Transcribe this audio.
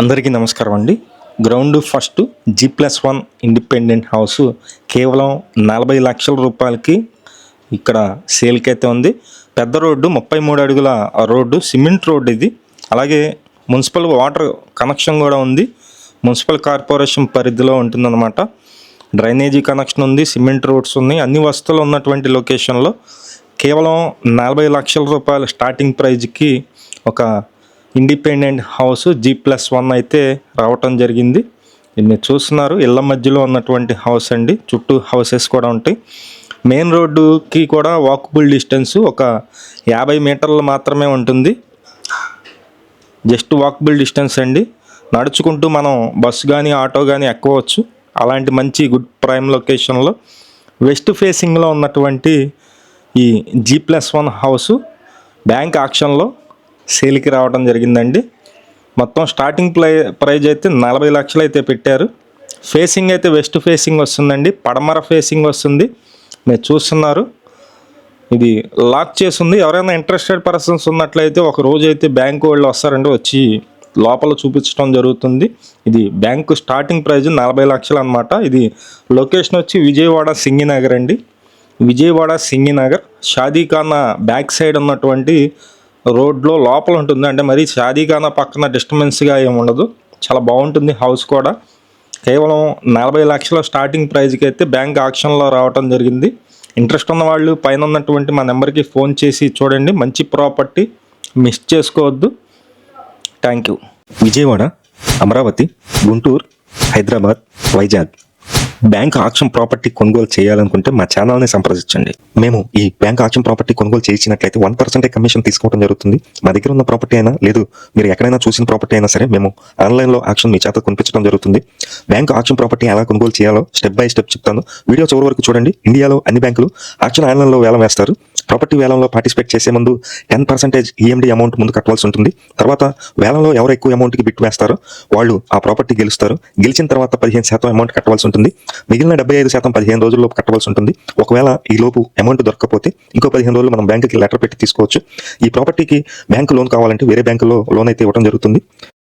అందరికీ నమస్కారం అండి. Ground first G plus one independent house కేవలం నలభై లక్షల రూపాయలకి ఇక్కడ సేల్కి అయితే ఉంది. పెద్ద రోడ్డు ముప్పై మూడు అడుగుల రోడ్డు సిమెంట్ రోడ్డు ఇది. అలాగే మున్సిపల్ వాటర్ కనెక్షన్ కూడా ఉంది. మున్సిపల్ కార్పొరేషన్ పరిధిలో ఉంటుందన్నమాట. డ్రైనేజీ కనెక్షన్ ఉంది సిమెంట్ రోడ్స్ ఉన్నాయి. అన్ని వస్తువులు ఉన్నటువంటి లొకేషన్లో కేవలం నలభై లక్షల రూపాయల స్టార్టింగ్ ప్రైజ్కి ఒక independent house G plus one అయితే రావటం జరిగింది. మీరు చూస్తున్నారు. ఇళ్ళ మధ్యలో ఉన్నటువంటి హౌస్ అండి. చుట్టూ హౌసెస్ కూడా ఉంటాయి. మెయిన్ రోడ్డుకి కూడా వాకబుల్ డిస్టెన్స్ ఒక యాభై మీటర్లు మాత్రమే ఉంటుంది. జస్ట్ వాకబుల్ డిస్టెన్స్ అండి. నడుచుకుంటూ మనం బస్సు కానీ ఆటో కానీ ఎక్కవచ్చు. అలాంటి మంచి గుడ్ ప్రైమ్ లొకేషన్లో. వెస్ట్ ఫేసింగ్లో ఉన్నటువంటి ఈ G plus one house bank ఆక్షన్లో సేల్కి రావడం జరిగిందండి. మొత్తం స్టార్టింగ్ ప్లై ప్రైజ్ అయితే నలభై లక్షలు అయితే పెట్టారు. ఫేసింగ్ అయితే వెస్ట్ ఫేసింగ్ వస్తుందండి. పడమర ఫేసింగ్ వస్తుంది. మీరు చూస్తున్నారు. ఇది లాక్ చేసింది. ఎవరైనా ఇంట్రెస్టెడ్ పర్సన్స్ ఉన్నట్లయితే ఒక రోజు అయితే బ్యాంకు వాళ్ళు వస్తారండి. వచ్చి లోపల చూపించడం జరుగుతుంది. ఇది బ్యాంకు స్టార్టింగ్ ప్రైజ్ నలభై లక్షలు అనమాట ఇది లొకేషన్ వచ్చి విజయవాడ సింగినగర్ అండి. విజయవాడ సింగినగర్. షాదీఖానా బ్యాక్ సైడ్ ఉన్నటువంటి రోడ్లో లోపల ఉంటుంది. అంటే మరి షాదీఖానా పక్కన డిస్టర్బెన్స్గా ఏమి ఉండదు. చాలా బాగుంటుంది హౌస్ కూడా. కేవలం నలభై లక్షల స్టార్టింగ్ ప్రైజ్కి అయితే బ్యాంక్ ఆక్షన్లో రావటం జరిగింది. ఇంట్రెస్ట్ ఉన్న వాళ్ళు పైన ఉన్నటువంటి మా నెంబర్కి ఫోన్ చేసి చూడండి. మంచి ప్రాపర్టీ మిస్ చేసుకోవద్దు. Thank you. Vijayawada Amaravati Guntur Hyderabad Vizag. Bank auction property కొనుగోలు చేయాలనుకుంటే మా ఛానల్ని సంప్రదించండి. మేము ఈ బ్యాంక్ ఆక్షన్ ప్రాపర్టీ కొనుగోలు చేయించినట్లయితే వన్ పర్సెంటే కమిషన్ తీసుకోవడం జరుగుతుంది. మా దగ్గర ఉన్న ప్రాపర్టీ అయినా లేదు మీరు ఎక్కడైనా చూసిన ప్రాపర్టీ అయినా సరే మేము ఆన్లైన్లో ఆక్షన్ మీ చేత కొనిపించడం జరుగుతుంది. బ్యాంక్ ఆక్షన్ ప్రాపర్టీ ఎలా కొనుగోలు చేయాలో స్టెప్ బై స్టెప్ చెప్తాను. వీడియో చివరి వరకు చూడండి. ఇండియాలో అన్ని బ్యాంకులు ఆక్షన్ ఆన్లైన్లో వేలం వేస్తారు. ప్రాపర్టీ వేలంలో పార్టిసిపేట్ చేసే ముందు టెన్ పర్సెంటేజ్ ఈఎండి అమౌంట్ ముందు కట్టవలసి ఉంటుంది. తర్వాత వేలంలో ఎవరు ఎక్కువ అమౌంట్కి బిట్ వేస్తారో వాళ్ళు ఆ ప్రాపర్టీ గెలుస్తారు. గెలిచిన తర్వాత పదిహేను శాతం అమౌంట్ కట్టవలసి ఉంటుంది. మిగిలిన డెబ్బై ఐదు శాతం పదిహేను రోజుల్లో కట్టవలసి ఉంటుంది. ఒకవేళ ఈ లోపు అమౌంట్ దొరకకపోతే ఇంకో పదిహేను రోజులు మనం బ్యాంకుకి లెటర్ పెట్టి తీసుకోవచ్చు. ఈ ప్రాపర్టీకి బ్యాంకు లోన్ కావాలంటే వేరే బ్యాంకులో లోన్ అయితే ఇవ్వడం జరుగుతుంది.